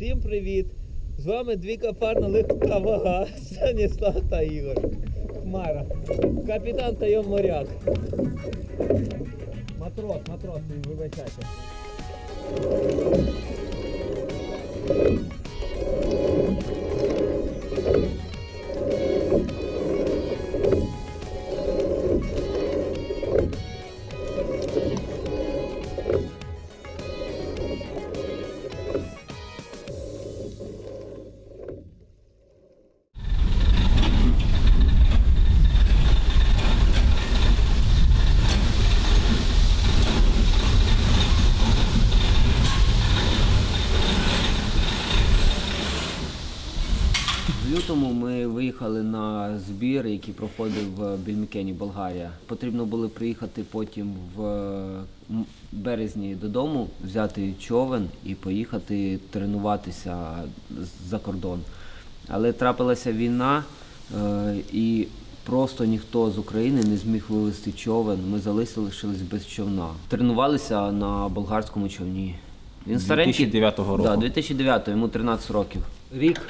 Всім привіт! З вами дві парна легка вага Станіслав та Ігор. Хмара. Капітан та його моряк. Матрос, матрос, вибачайте. В лютому ми виїхали на збір, який проходив в Більмікені, Болгарія. Потрібно було приїхати потім в березні додому, взяти човен і поїхати тренуватися за кордон. Але трапилася війна, е, і просто ніхто з України не зміг вивезти човен. Ми залишились без човна. Тренувалися на болгарському човні. Він старенький. 2009 року. Да, 2009, йому 13 років. Рік.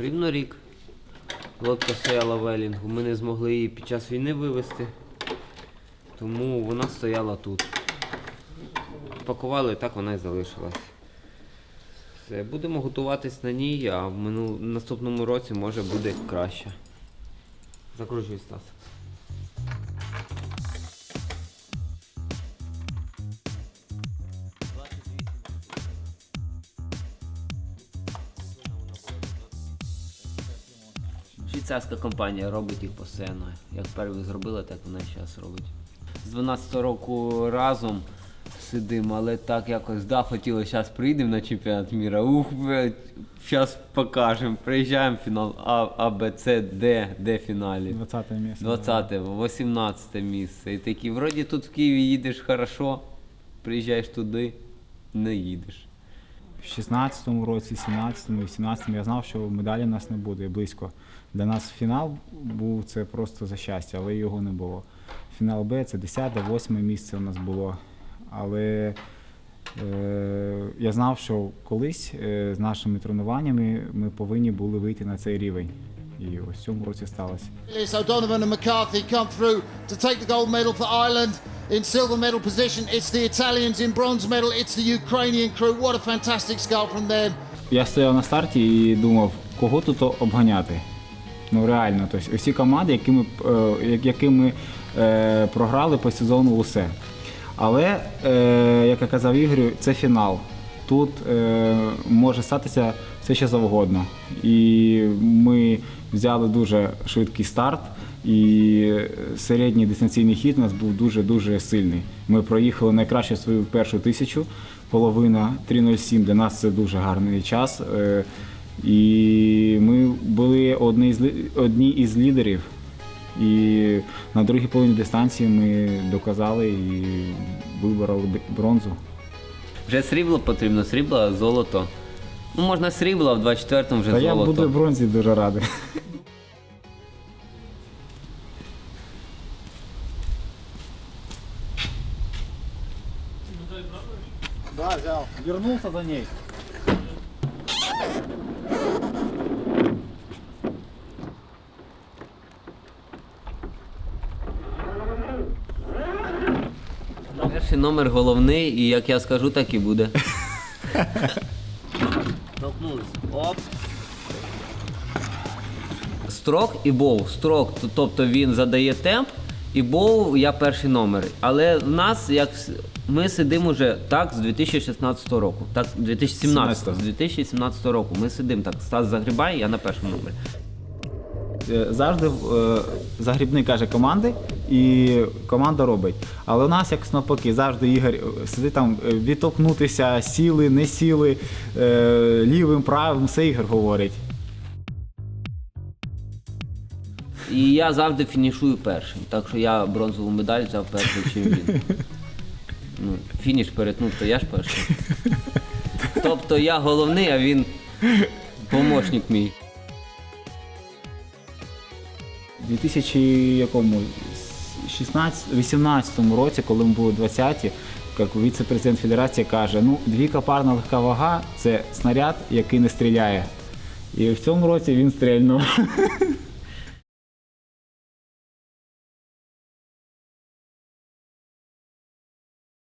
Рівно рік. Лодка стояла в Елінгу. Ми не змогли її під час війни вивезти. Тому вона стояла тут. Пакували, так вона і залишилась. Будемо готуватись на ній, а в минул... наступному році може буде краще. Закручуй Стас. Швейцарська компанія робить їх постійно. Як перші зробила, так вона і зараз робить. З 12 року разом сидимо, але так якось да, хотіли, зараз приїдемо на чемпіонат міра. Ух, зараз покажемо. Приїжджаємо в фінал А, А, Б, С, Д, Д фіналі. 20 місце. 20, 18 місце. І такі, вроді тут в Києві їдеш хорошо, приїжджаєш туди, не їдеш. В 16-му році, 17-му, 18-му я знав, що медалі в нас не буде близько. Для нас фінал був це просто за щастя, але його не було. Фінал Б це 10-8 місце у нас було. Але е, я знав, що колись е, з нашими тренуваннями ми повинні були вийти на цей рівень. І ось цьому році сталося. It's O'Donovan and McCarthy come through to take. In silver medal position, it's the Italians. In bronze medal, it's the Ukrainian crew. What a fantastic sculpt from them. Я стояв на старті і думав, кого тут обганяти. Ну реально, тобто усі команди, які ми, е, які ми е, програли по сезону усе. Але, е, як я казав Ігорю, це фінал. Тут е, може статися все що завгодно. І ми взяли дуже швидкий старт, і середній дистанційний хід у нас був дуже-дуже сильний. Ми проїхали найкраще свою першу тисячу, половина 3.07. Для нас це дуже гарний час. Е, і ми були одні з, одні із лідерів. І на другій половині дистанції ми доказали і вибороли бронзу. Вже срібло потрібно, срібло, золото. Ну, можна срібло, а в 24-му вже Та я золото. буду бронзі дуже радий. Да, взял. Вернулся за ней. Перший номер головний, і як я скажу, так і буде. Оп. Строк і боу. Строк, тобто він задає темп, і боу я перший номер. Але в нас як ми сидимо вже так з 2016 року. Так, 2017 з 2017 року. Ми сидимо так. Стас загрібає, я на першому номері. Е, Завжди е, загрібник каже команди, і команда робить. Але у нас як навпаки, завжди Ігор е, сидить там відтолкнутися, сіли, не сіли, лівим, правим, все Ігор говорить. І я завжди фінішую першим. Так що я бронзову медаль взяв перший, чим він. Ну, фініш перетнув, то я ж перший. Тобто я головний, а він помощник мій. У 2016 18 році, коли ми були 20-ті, як віце-президент Федерації каже, ну двійка парна легка вага це снаряд, який не стріляє. І в цьому році він стрільнув.